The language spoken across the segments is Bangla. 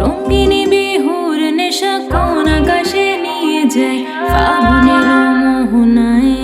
রঙ্গিনী বিহুর নেশা কোন আকাশে নিয়ে যায়? ফাগুনের মোহনায়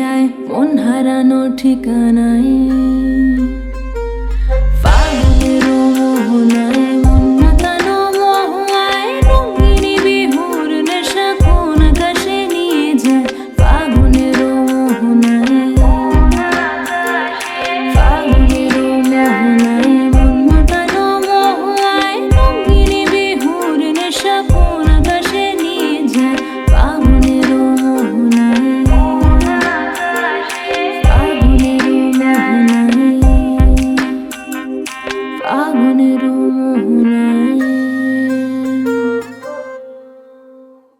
যায় মন হারানো ঠিকানায়?